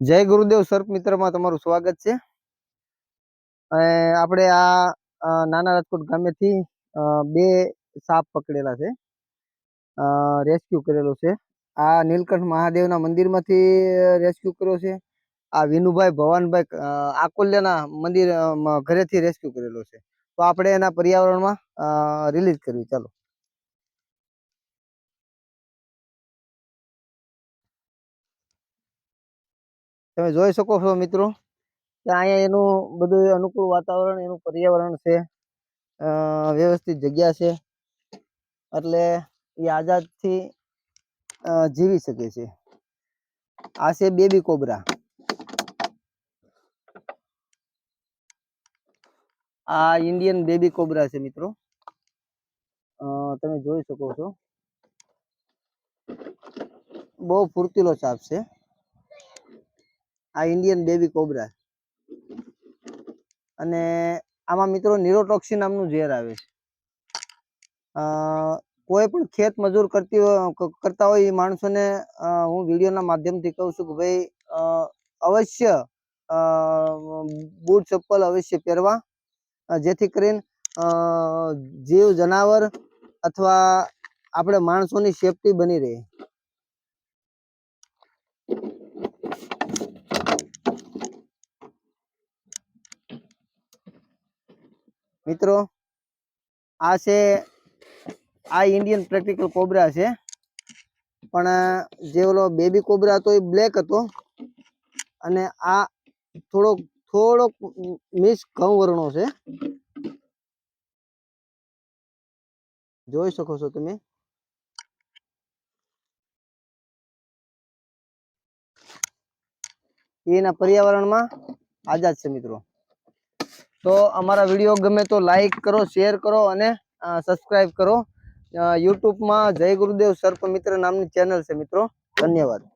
જય ગુરુદેવ સર્પ મિત્રમાં તમારું સ્વાગત છે. આપણે આ નાના રાજકોટ ગામેથી બે સાપ પકડેલા છે. રેસ્ક્યુ કરેલો છે. આ નીલકંઠ મહાદેવના મંદિરમાંથી રેસ્ક્યુ કર્યો છે. આ વિનુભાઈ ભવાનભાઈ આકોલ્યના મંદિર ઘરેથી રેસ્ક્યુ કરેલો છે. તો આપણે એના પર્યાવરણમાં રિલીઝ કરવી. ચાલો. તમે જોઈ શકો છો મિત્રો કે અહીંયા એનું બધું અનુકૂળ વાતાવરણ, એનું પર્યાવરણ છે. વ્યવસ્થિત જગ્યા છે. એટલે એ આઝાદથી જીવી શકે છે. આ છે બેબી કોબરા. આ ઇન્ડિયન બેબી કોબરા છે મિત્રો. તમે જોઈ શકો છો. બહુ ફૂર્તિલો સાપ છે. આ ઇન્ડિયન બેબી કોબરા અને આમાં મિત્રો નિરોટોક્સી નામનું ઝેર આવે છે. કોઈ પણ ખેત મજૂર કરતી કરતા હોય એ માણસોને હું વિડીયોના માધ્યમથી કહું છું કે ભાઈ અવશ્ય બૂટ ચપ્પલ અવશ્ય પહેરવા. જેથી કરીને જીવ, જનાવર અથવા આપણે માણસોની સેફટી બની રહે. મિત્રો, આ છે, આ ઇન્ડિયન પ્રેક્ટિકલ કોબરા છે. પણ, જે ઓલો બેબી કોબરા હતો એ બ્લેક હતો. અને આ થોડોક થોડોક મિસ ઘઉં છે. જોઈ શકો છો તમે? એના પર્યાવરણમાં આઝાદ છે મિત્રો. તો અમારા વીડિયો ગમે તો લાઈક કરો શેર કરો અને સબસ્ક્રાઈબ કરો. યુટ્યુબમાં જય ગુરુદેવ સર્પ મિત્ર નામની ચેનલ છે મિત્રો. ધન્યવાદ.